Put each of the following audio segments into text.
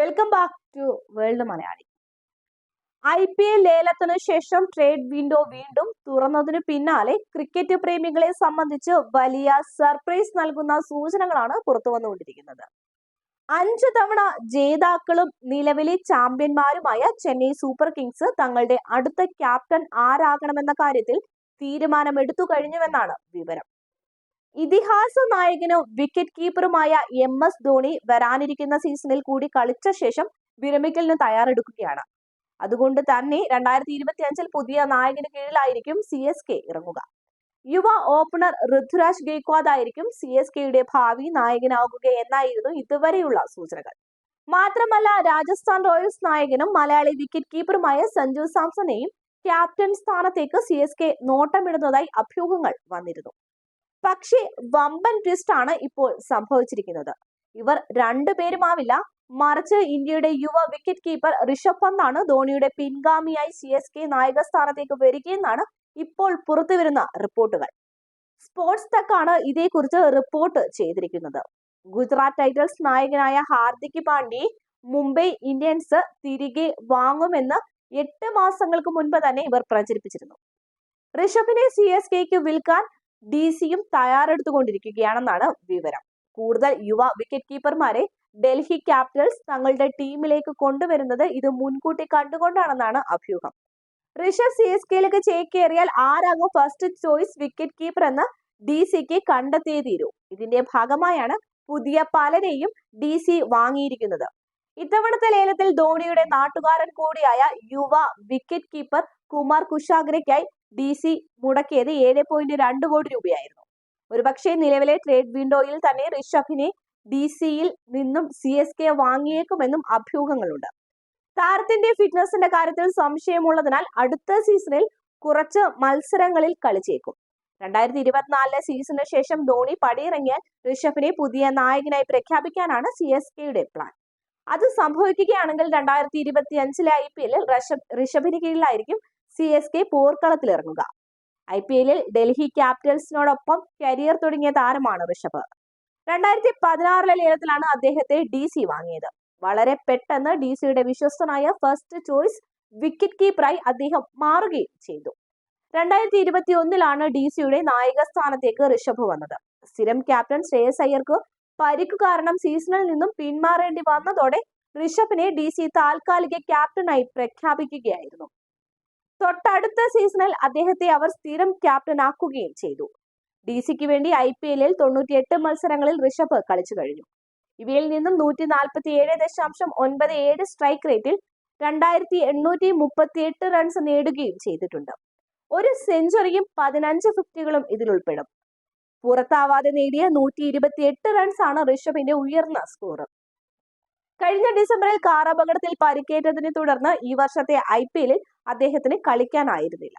Welcome back to world Malayali I P L ലേലത്തിനു ശേഷം trade window വീണ്ടും തുറന്നതിനു പിന്നാലെ cricket പ്രേമികളെ സംബന്ധിച്ച് വലിയ സർപ്രൈസ് നൽകുന്ന സൂചനകളാണ് പുറത്തു വന്നുകൊണ്ടിരിക്കുന്നത്. അഞ്ചു തവണ ജേതാക്കളും നിലവിലെ ചാമ്പ്യന്മാരുമായ ചെന്നൈ സൂപ്പർ കിങ്സ് തങ്ങളുടെ അടുത്ത ക്യാപ്റ്റൻ ആരാകണമെന്ന കാര്യത്തിൽ തീരുമാനമെടുത്തു കഴിഞ്ഞുവെന്നാണ് വിവരം. ഇതിഹാസ നായകനും വിക്കറ്റ് കീപ്പറുമായ എം എസ് ധോണി വരാനിരിക്കുന്ന സീസണിൽ കൂടി കളിച്ച ശേഷം വിരമിക്കലിന് തയ്യാറെടുക്കുകയാണ്. അതുകൊണ്ട് തന്നെ രണ്ടായിരത്തി ഇരുപത്തി അഞ്ചിൽ പുതിയ നായകന് കീഴിലായിരിക്കും സി എസ് കെ ഇറങ്ങുക. യുവ ഓപ്പണർ ഋതുരാജ് ഗെയ്ക്വാദ് ആയിരിക്കും സി എസ് കെയുടെ ഭാവി നായകനാകുക എന്നായിരുന്നു ഇതുവരെയുള്ള സൂചനകൾ. മാത്രമല്ല രാജസ്ഥാൻ റോയൽസ് നായകനും മലയാളി വിക്കറ്റ് കീപ്പറുമായ സഞ്ജു സാംസണെയും ക്യാപ്റ്റൻ സ്ഥാനത്തേക്ക് സി എസ് കെ നോട്ടമിടുന്നതായി അഭ്യൂഹങ്ങൾ വന്നിരുന്നു. പക്ഷേ വമ്പൻ ട്വിസ്റ്റ് ആണ് ഇപ്പോൾ സംഭവിച്ചിരിക്കുന്നത്. ഇവർ രണ്ടുപേരുമാവില്ല മറിച്ച് ഇന്ത്യയുടെ യുവ വിക്കറ്റ് കീപ്പർ ഋഷഭ് പന്താണ് ധോണിയുടെ പിൻഗാമിയായി സി എസ് കെ നായക സ്ഥാനത്തേക്ക് വരികയെന്നാണ് ഇപ്പോൾ പുറത്തുവരുന്ന റിപ്പോർട്ടുകൾ. സ്പോർട്സ് തക്കാണ് ഇതേക്കുറിച്ച് റിപ്പോർട്ട് ചെയ്തിരിക്കുന്നത്. ഗുജറാത്ത് ടൈറ്റൽസ് നായകനായ ഹാർദിക് പാണ്ഡ്യയെ മുംബൈ ഇന്ത്യൻസ് തിരികെ വാങ്ങുമെന്ന് എട്ട് മാസങ്ങൾക്ക് മുൻപ് തന്നെ ഇവർ പ്രചരിപ്പിച്ചിരുന്നു. ഋഷഭിനെ സി എസ് കെക്ക് വിൽക്കാൻ ഡി സിയും തയ്യാറെടുത്തുകൊണ്ടിരിക്കുകയാണെന്നാണ് വിവരം. കൂടുതൽ യുവ വിക്കറ്റ് കീപ്പർമാരെ ഡൽഹി ക്യാപിറ്റൽസ് തങ്ങളുടെ ടീമിലേക്ക് കൊണ്ടുവരുന്നത് ഇത് മുൻകൂട്ടി കണ്ടുകൊണ്ടാണെന്നാണ് അഭ്യൂഹം. ഋഷഭ് സി എസ് കെയിലേക്ക് ചേക്കേറിയാൽ ആരാകും ഫസ്റ്റ് ചോയ്സ് വിക്കറ്റ് കീപ്പർ എന്ന് ഡി സിക്ക് കണ്ടെത്തിയേ തീരൂ. ഇതിന്റെ ഭാഗമായാണ് പുതിയ പലരെയും ഡി സി വാങ്ങിയിരിക്കുന്നത്. ഇത്തവണത്തെ ലേലത്തിൽ ധോണിയുടെ നാട്ടുകാരൻ കൂടിയായ യുവ വിക്കറ്റ് കീപ്പർ കുമാർ കുഷാഗ്രയ്ക്കായി ഡി സി മുടക്കിയത് ഏഴ് പോയിന്റ് രണ്ട് കോടി രൂപയായിരുന്നു. ഒരുപക്ഷെ നിലവിലെ ട്രേഡ് വിൻഡോയിൽ തന്നെ ഋഷഭിനെ ഡി സിയിൽ നിന്നും സി എസ് കെ വാങ്ങിയേക്കുമെന്നും അഭ്യൂഹങ്ങളുണ്ട്. താരത്തിന്റെ ഫിറ്റ്നസിന്റെ കാര്യത്തിൽ സംശയമുള്ളതിനാൽ അടുത്ത സീസണിൽ കുറച്ച് മത്സരങ്ങളിൽ കളിച്ചേക്കും. രണ്ടായിരത്തി ഇരുപത്തിനാലിലെ സീസണിന് ശേഷം ധോണി പടിയിറങ്ങിയാൽ ഋഷഭിനെ പുതിയ നായകനായി പ്രഖ്യാപിക്കാനാണ് സി എസ് കെയുടെ പ്ലാൻ അത് സംഭവിക്കുകയാണെങ്കിൽ രണ്ടായിരത്തി ഇരുപത്തി അഞ്ചിലെ ഐ പി എല്ലിൽ ഋഷഭിന് കീഴിലായിരിക്കും സി എസ് കെ പോർക്കളത്തിലിറങ്ങുക. ഐ പി എല്ലിൽ ഡൽഹി ക്യാപിറ്റൽസിനോടൊപ്പം കരിയർ തുടങ്ങിയ താരമാണ് ഋഷഭ്. രണ്ടായിരത്തി പതിനാറിലെ ലേലത്തിലാണ് അദ്ദേഹത്തെ ഡി സി വാങ്ങിയത്. വളരെ പെട്ടെന്ന് ഡി സിയുടെ വിശ്വസ്തനായ ഫസ്റ്റ് ചോയ്സ് വിക്കറ്റ് കീപ്പറായി അദ്ദേഹം മാറുകയും ചെയ്തു. രണ്ടായിരത്തി ഇരുപത്തി ഒന്നിലാണ് ഡി സിയുടെ നായക സ്ഥാനത്തേക്ക് ഋഷഭ് വന്നത്. സ്ഥിരം ക്യാപ്റ്റൻ ശ്രേയസ് അയ്യർക്ക് പരിക്കു കാരണം സീസണിൽ നിന്നും പിന്മാറേണ്ടി വന്നതോടെ ഋഷഭിനെ ഡി സി താൽക്കാലിക ക്യാപ്റ്റനായി പ്രഖ്യാപിക്കുകയായിരുന്നു. തൊട്ടടുത്ത സീസണിൽ അദ്ദേഹത്തെ അവർ സ്ഥിരം ക്യാപ്റ്റനാക്കുകയും ചെയ്തു. ഡി സിക്ക് വേണ്ടി ഐ പി എല്ലിൽ തൊണ്ണൂറ്റിയെട്ട് മത്സരങ്ങളിൽ ഋഷഭ് കളിച്ചു കഴിഞ്ഞു. ഇവയിൽ നിന്നും നൂറ്റി നാൽപ്പത്തി ഏഴ് ദശാംശം ഒൻപത് ഏഴ് സ്ട്രൈക്ക് റേറ്റിൽ രണ്ടായിരത്തി എണ്ണൂറ്റി മുപ്പത്തി എട്ട് റൺസ് നേടുകയും ചെയ്തിട്ടുണ്ട്. ഒരു സെഞ്ചുറിയും പതിനഞ്ച് ഫിഫ്റ്റികളും ഇതിൽ ഉൾപ്പെടും പുറത്താവാതെ നേടിയ നൂറ്റി ഇരുപത്തി എട്ട് റൺസ് ആണ് ഋഷഭിന്റെ ഉയർന്ന സ്കോർ കഴിഞ്ഞ ഡിസംബറിൽ കാർ അപകടത്തിൽ പരിക്കേറ്റതിനെ തുടർന്ന് ഈ വർഷത്തെ ഐ പി എല്ലിൽ അദ്ദേഹത്തിന് കളിക്കാനായിരുന്നില്ല.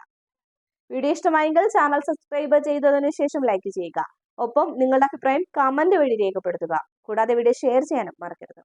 വീഡിയോ ഇഷ്ടമായെങ്കിൽ ചാനൽ സബ്സ്ക്രൈബ് ചെയ്തതിനു ശേഷം ലൈക്ക് ചെയ്യുക. ഒപ്പം നിങ്ങളുടെ അഭിപ്രായം കമന്റ് വഴി രേഖപ്പെടുത്തുക. കൂടാതെ വീഡിയോ ഷെയർ ചെയ്യാനും മറക്കരുത്.